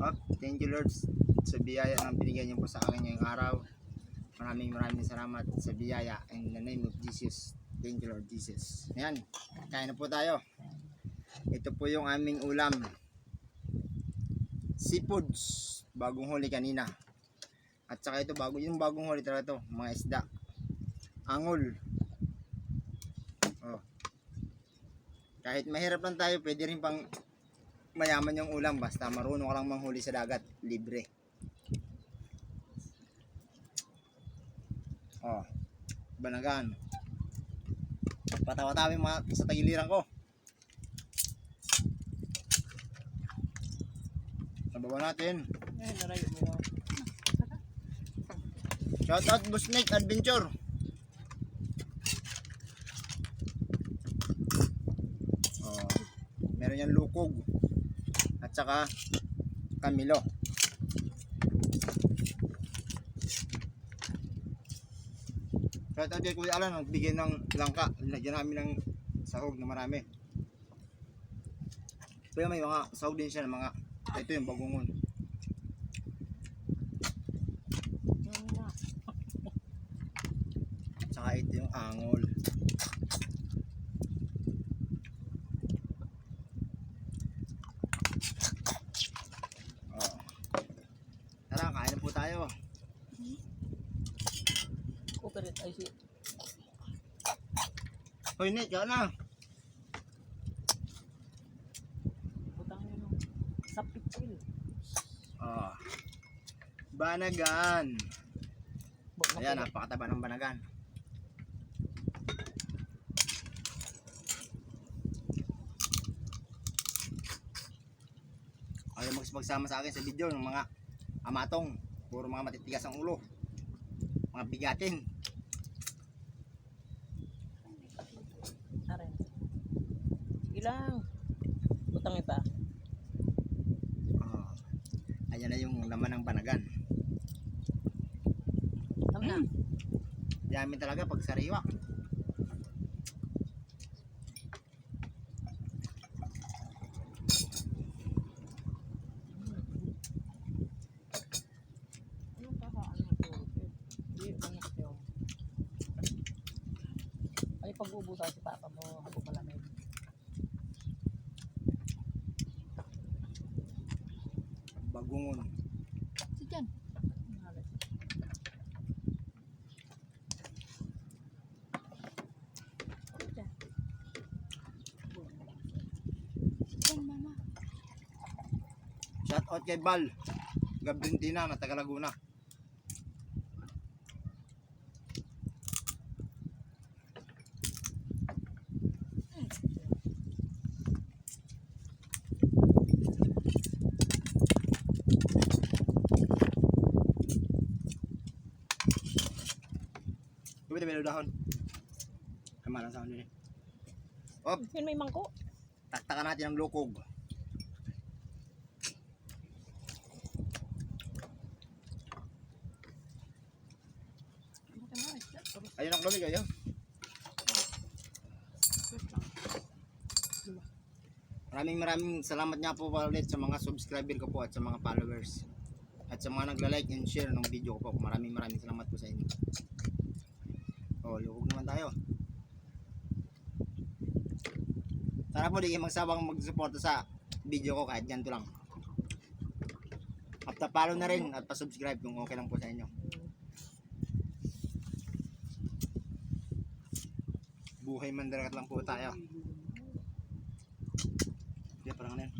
Oh, thank you Lord sa biyaya ng binigay niyo po sa akin ngayong araw. Maraming maraming salamat sa biyaya in the name of Jesus. Thank you Lord Jesus. Ayan, kain na po tayo. Ito po yung aming ulam. Seafoods. Bagong huli kanina. At saka ito, bago, yung bagong huli talaga to. Mga isda. Angol. Oh. Kahit mahirap lang tayo, pwede rin pang mayaman yung ulam basta marunong ka lang manghuli sa dagat libre. Oh banagan patawa-tawa sa tagiliran ko. Sabawan natin. Eh, narayo mo shout out Busnik Adventure. Oh meron yan lukog at saka Shout out kay Kuya Alan, nagbigay ng langka. Lagyan namin ng sahog na marami. Pero may mga sahog din siya ng mga, ito yung bagungon. Tsaka ito yung angol. Oh. Tara, kain na po tayo. Cooperate ay si Hoy, Nick, yan na. putang yun. Sa pitsil. Oh. Banagan. Bak- Ayan, napakataba ng banagan. Ayaw mag magsama sa akin sa video ng mga amatong. Puro mga matitigas ang ulo. Mga bigatin. Lang. Putang iba. Oh. Ayan na yung laman ng banagan. Tama na. Yamin talaga pag sariwa. Pag-uubusan si papa mo, habang malamig. Shout out kay Bal. Gabrintina na taga Laguna. Pwede may dahon. Kamalan sa kanila. Oh, Yan may mangko. taktakan natin ang lukog. Ayun ang lamig ayun. Maraming maraming salamat nga po ulit sa mga subscriber ko po at sa mga followers. At sa mga nagla-like and share ng video ko po. Maraming maraming salamat po sa inyo. Oh, lukog naman tayo. Sana po di kayo magsawang magsuporta sa video ko kahit ganito lang. At follow na rin at pa-subscribe kung okay lang po sa inyo. buhay mandaragat lang po tayo. Kaya parang ano yan.